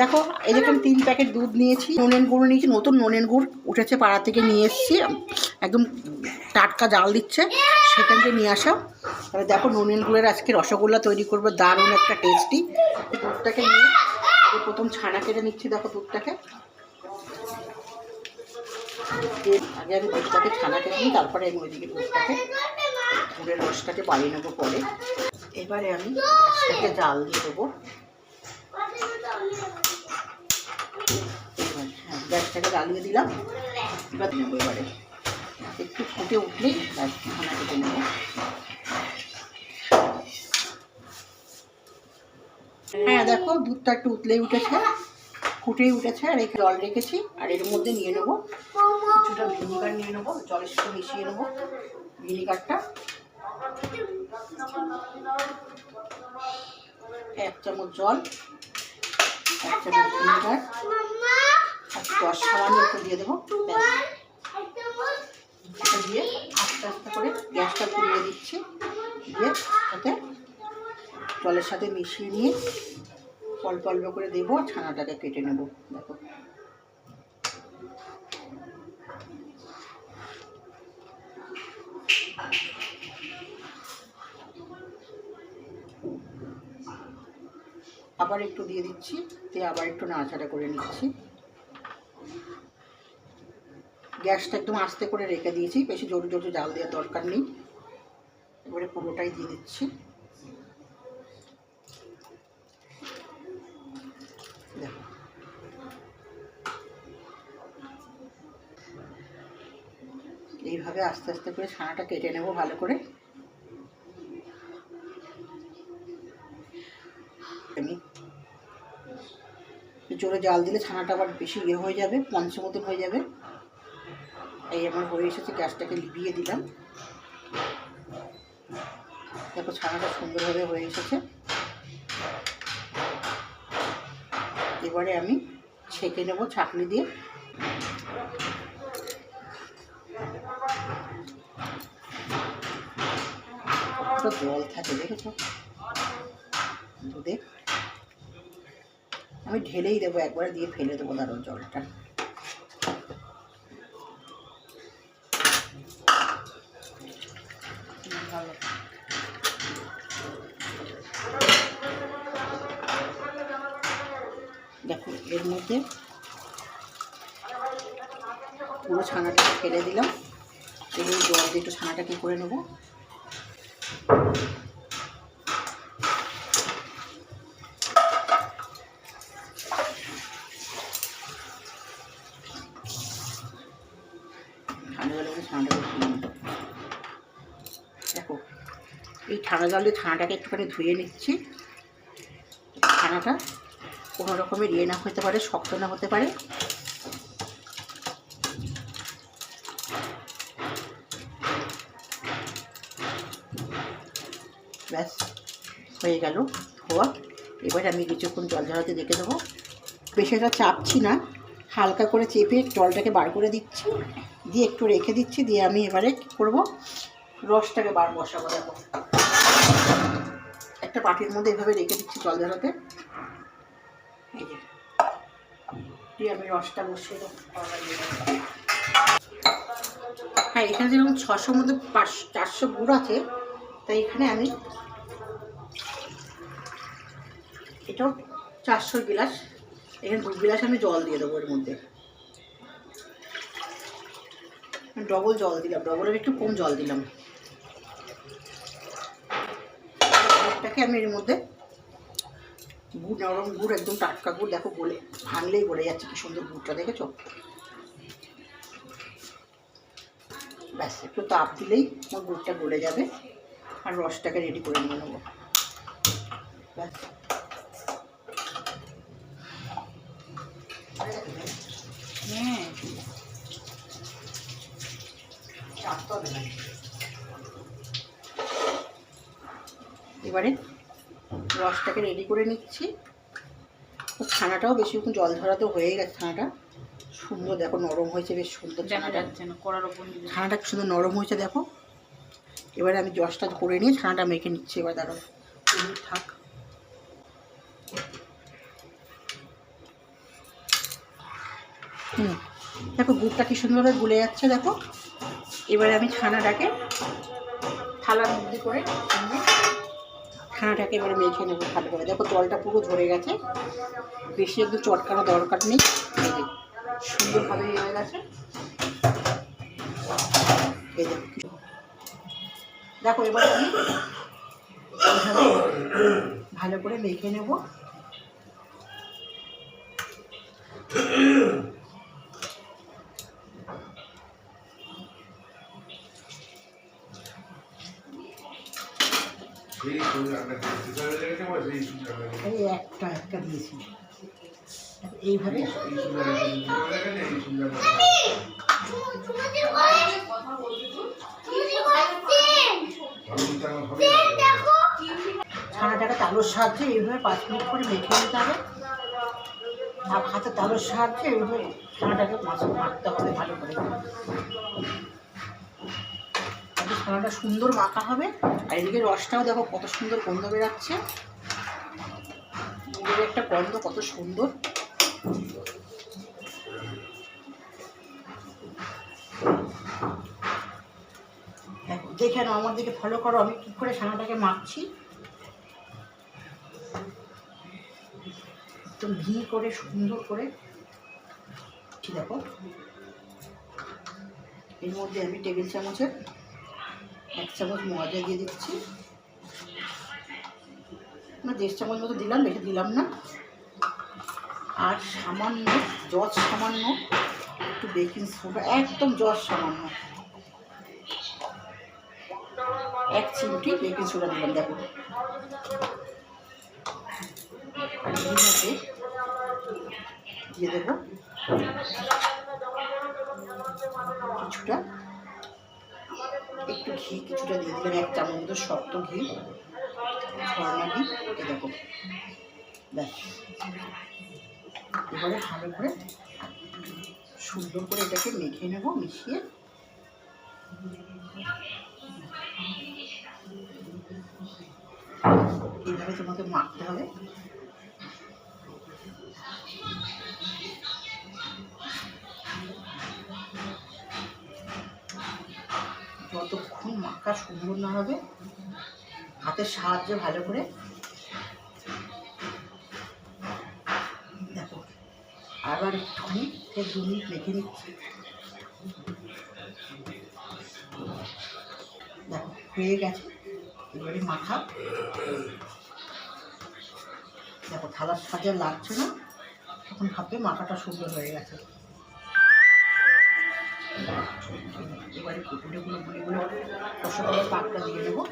দেখো যেখানে তিন প্যাকেট দুধ নিয়েছি ননেন গুড় নিয়েছি, নতুন ননেন গুড় উঠেছে, পাড়া থেকে নিয়ে এসেছি। একদম টাটকা জাল দিচ্ছে সেখান থেকে নিয়ে আসা। তাহলে দেখো ননেন গুড়ের আজকে রসগোল্লা তৈরি করব, দারুণ একটা টেস্টি দুধটাকে নিয়ে প্রথম ছানা কেটে নিচ্ছি, দেখো দুধটাকে। আগে আমি দুধটাকে ছানা কেটে নিই, তারপরে আমি ওইদিকে দুধটাকে, গুড়ের রসটাকে বাড়িয়ে নেব পরে। এবারে আমি গ্যাসটাকে জাল দিয়ে দেবো এবার, হ্যাঁ, গ্যাসটাকে জ্বালিয়ে দিলাম। এবার নেব এবারে। একটু ফুটে উঠলেই ব্যাস কেটে নেব। হ্যাঁ দেখো, দুধটা একটু উতলেই উঠেছে, ফুটেই উঠেছে, আর এখানে জল রেখেছি, আর এর মধ্যে নিয়ে নেব কিছুটা ভিনিগার নিয়ে নেব, জলের সাথে মিশিয়ে নেব ভিনিগারটা। এক চামচ জল এক চামচ ভিনিগার আর দশ সাবানি একটু দিয়ে দেবো। এটা দিয়ে আস্তে আস্তে করে গ্যাসটা পুড়িয়ে দিচ্ছি। দিয়ে জলের সাথে মিশিয়ে নিয়ে অল্প অল্প করে দেবো ছানাটাকে কেটে নেব। দেখো। আবার একটু দিয়ে দিচ্ছি, দিয়ে আবার একটু নাড়াচাড়া করে নিচ্ছি। গ্যাসটা একদম আস্তে করে রেখে দিয়েছি, বেশি জোরে জোরে জাল দেওয়ার দরকার নেই। এবারে পুরোটাই দিয়ে দিচ্ছি। এইভাবে আস্তে আস্তে করে ছানাটা কেটে নেব ভালো করে। আমি জোরে জাল দিলে ছানাটা আবার বেশি ইয়ে হয়ে যাবে পঞ্চ মতন হয়ে যাবে। এই আমার হয়ে এসেছে, গ্যাসটাকে লিবিয়ে দিলাম। দেখো ছানাটা সুন্দরভাবে হয়ে এসেছে। এবারে আমি ছেঁকে নেব ছাঁকনি দিয়ে। জল থাকে, দেখেছ? দুধে। আমি ঢেলেই দেবো, একবারে দিয়ে ফেলে দেবো দারুণ জলটা। দেখো, এর মধ্যে পুরো ছানাটা ফেলে দিলাম। এগুলো জল দিয়ে একটু ছানাটা ছানাটাকে করে নেব। এই ঠান্ডা জলে ছানাটাকে একটুখানি ধুয়ে নিচ্ছি। ছানাটা কোনো রকমের ইয়ে না হতে পারে, শক্ত না হতে পারে। ব্যাস, হয়ে গেল ধোয়া। এবার আমি কিছুক্ষণ জল ঝরাতে দেখে দেবো বেশি একটা চাপছি না, হালকা করে চেপে জলটাকে বার করে দিচ্ছি। দিয়ে একটু রেখে দিচ্ছি, দিয়ে আমি এবারে কী করব? রসটাকে বার বসাবো, দেখো। একটা পাটির মধ্যে এভাবে রেখে দিচ্ছি জল যে, দিয়ে আমি রসটা বসিয়ে হ্যাঁ এখানে যেরকম ছশোর মধ্যে পাঁচশো চারশো গুড় আছে, তাই এখানে আমি এটাও চারশো গিলাস, এখানে দু গিলাস আমি জল দিয়ে দেবো এর মধ্যে। ডবল জল দিলাম ডবলের একটু কম জল দিলাম। এটাকে আমি এর মধ্যে গুড়, নরম গুড়, একদম টাটকা গুড়, দেখো গলে ভাঙলেই গলে যাচ্ছে, কি সুন্দর গুড়টা, দেখেছ? ব্যাস, একটু তাপ দিলেই আমার গুড়টা গলে যাবে, আর রসটাকে রেডি করে নিয়ে নেব। ব্যাস। হ্যাঁ। চাপতে হবে না। এবারে রসটাকে রেডি করে নিচ্ছি। তো ছানাটাও বেশিক্ষণ জল ধরাতে হয়ে গেছে ছানাটা। সুন্দর দেখো নরম হয়েছে বেশ সুন্দর ছানাটা। ছানাটা কি সুন্দর নরম হয়েছে দেখো। এবারে আমি জসটা করে নিয়ে ছানাটা মেখে নিচ্ছি এবার দাঁড়ো থাক। হুম দেখো গুড়টা কি সুন্দরভাবে গুলে যাচ্ছে দেখো। এবারে আমি ছানাটাকে থালার মধ্যে করে ছানাটাকে এবারে মেখে নেব, ভালো করে। দেখো জলটা পুরো ঝরে গেছে। বেশি একটু চটকানো দরকার নেই। সুন্দরভাবে ইয়ে হয়ে গেছে। দেখো এবার আমি ভালো করে মেখে নেব। একটা একটা দিয়েছি। এইভাবে ছানাটাকে তালুর সাহায্যে এইভাবে পাঁচ মিনিট করে মেখে নিতে হবে। আর হাতে তালুর সাহায্যে এইভাবে ছানাটাকে মাছ মাখতে হবে ভালো করে। ছানাটা সুন্দর মাখা হবে। আর এদিকে রসটাও দেখো কত সুন্দর গন্ধ বেরাচ্ছে। দুধের একটা গন্ধ কত সুন্দর। দেখো নাও, আমার দিকে ফলো করো, আমি কী করে ছানাটাকে মাখছি একদম ঘি করে, সুন্দর করে। দেখো। এর মধ্যে আমি টেবিল চামচের এক চামচ মজা দিয়ে দিচ্ছি। না দেড় চামচ মতো দিলাম, বেশি দিলাম না। আর সামান্য জজ সামান্য, একটু বেকিং সোডা একদম জজ সামান্য। এক চিমটি বেকিং সোডা দিলাম, দেখো। দিয়ে দেবো। কিছুটা। একটু ঘি, কিছুটা দিয়ে দিলাম, এক চামচ মতো শক্ত ঘি। ঝর্ণা ঘি এ দেখো। ব্যাস। এবারে ভালো করে সুন্দর করে এটাকে মেখে নেব, মিশিয়ে। এইভাবে তোমাকে মাখতে হবে। যতক্ষণ মাখা সুন্দর না হবে হাতের সাহায্যে ভালো করে দেখো, আবার একটুখানি দু মিনিট রেখে নিচ্ছি দেখো, হয়ে গেছে। এবারে মাখা দেখো থালার সাজা লাগছে না, তখন ভাববে মাখাটা সুন্দর হয়ে গেছে। এবারে কুকুরেগুলো গুলিগুলো রসগোল্লার পাকটা দিয়ে দেবো।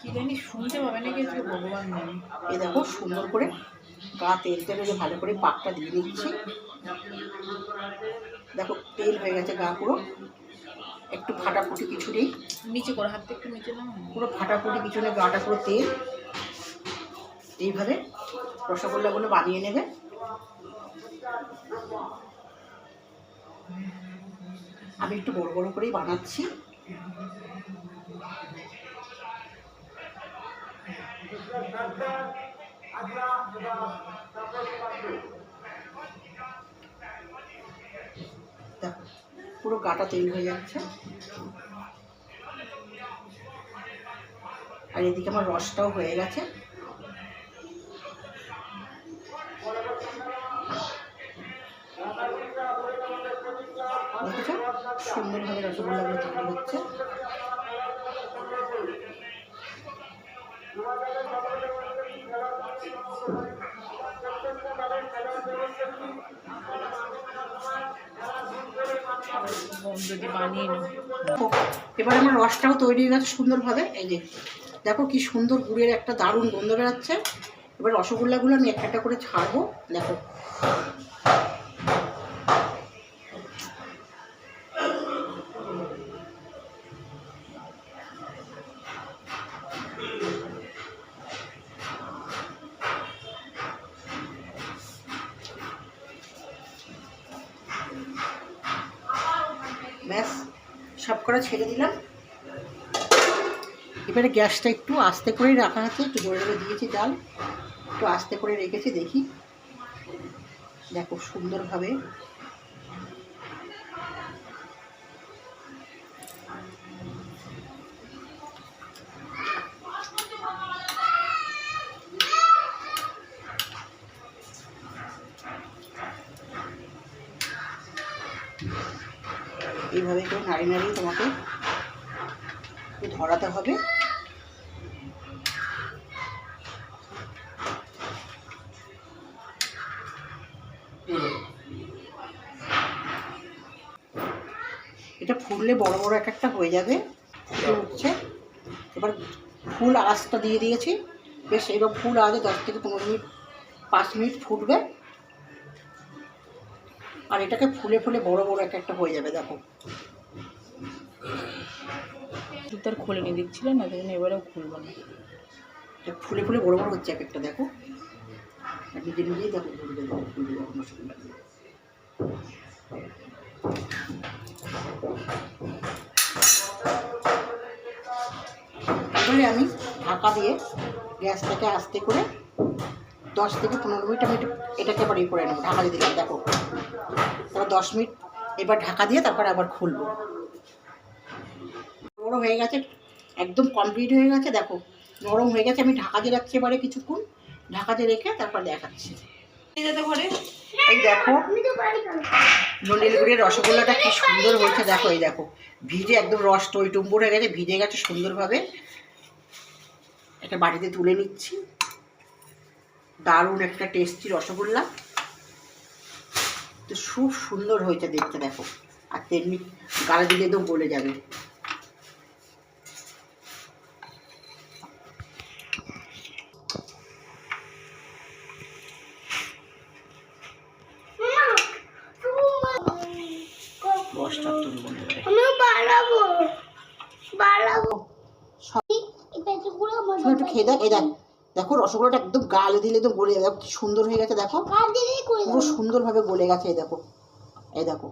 কি জানি শুনতে পাবে না কিছু ভগবান জানে। এ দেখো সুন্দর করে গা তেল তেলে যে ভালো করে পাকটা দিয়ে দিচ্ছি। দেখো তেল হয়ে গেছে গা পুরো। একটু ফাটাফুটি কিছু নেই। নিচে করে হাতটা একটু নিচে নাও। পুরো ফাটাফুটি কিছু নেই গাটা পুরো তেল। এইভাবে রসগোল্লাগুলো বানিয়ে নেবে। আমি একটু বড় বড় করেই বানাচ্ছি। পুরো গাটা তেল হয়ে যাচ্ছে। আর এদিকে আমার রসটাও হয়ে গেছে। সুন্দরভাবে রসগোল্লাগুলো তৈরি হচ্ছে। এবার আমার রসটাও তৈরি হয়ে গেছে সুন্দরভাবে। এই যে দেখো কি সুন্দর গুড়ের একটা দারুণ গন্ধ বেড়াচ্ছে এবার রসগোল্লাগুলো আমি একটা একটা করে ছাড়বো। দেখো করে ছেড়ে দিলাম। এবারে গ্যাসটা একটু আস্তে করেই রাখা আছে, একটু জোরে জোরে দিয়েছি ডাল একটু আস্তে করে রেখেছি, দেখি। দেখো, সুন্দরভাবে এইভাবে করে নাড়ি নাড়িয়ে তোমাকে ধরাতে হবে। এটা ফুললে বড় বড় এক একটা হয়ে যাবে উঠছে। এবার ফুল আঁচটা দিয়ে দিয়েছি। বেশ, এবার ফুল আজে দশ থেকে পনেরো মিনিট, পাঁচ মিনিট ফুটবে। আর এটাকে ফুলে ফুলে বড় বড় এক একটা হয়ে যাবে, দেখো। জুতার খুলে দিচ্ছিল না? সেজন্য এবারেও খুলবো না। ফুলে ফুলে বড় বড় হচ্ছে এক একটা, দেখো। নিজে নিজেই দেখো ফুলবে আমি ঢাকা দিয়ে গ্যাসটাকে আস্তে করে দশ থেকে পনেরো মিনিট আমি এটাকে আবার ইয়ে করে নেব, ঢাকা দিয়ে দেখো। তারপর দশ মিনিট এবার ঢাকা দিয়ে তারপর আবার খুলবো। হয়ে গেছে, একদম কমপ্লিট হয়ে গেছে, দেখো, নরম হয়ে গেছে, আমি ঢাকাতে রাখছি এবারে কিছুক্ষণ ঢাকাতে রেখে তারপর দেখাচ্ছি। এই দেখো নন্দিলগুড়ির রসগোল্লাটা কি সুন্দর হয়েছে, দেখো, এই দেখো, ভিজে একদম রস টইটুম্বুর হয়ে গেছে, ভিজে গেছে সুন্দরভাবে। একটা বাটিতে তুলে নিচ্ছি। দারুণ একটা টেস্টি রসগোল্লা। তো খুব সুন্দর হয়েছে দেখতে, দেখো। আর তেমনি গালে দিলে একদম গলে যাবে রসটা তুলবো এবারে। আমিও বাড়াবো বাড়াবো সব এটা পুরো শুধু একটু খেয়ে দেখ এই দেখ। দেখো রসগোল্লাটা একদম গালে দিলে একদম গলে যাবে। দেখো কি সুন্দর হয়ে গেছে দেখো। পুরো সুন্দরভাবে গলে গেছে এই দেখো। এই দেখো।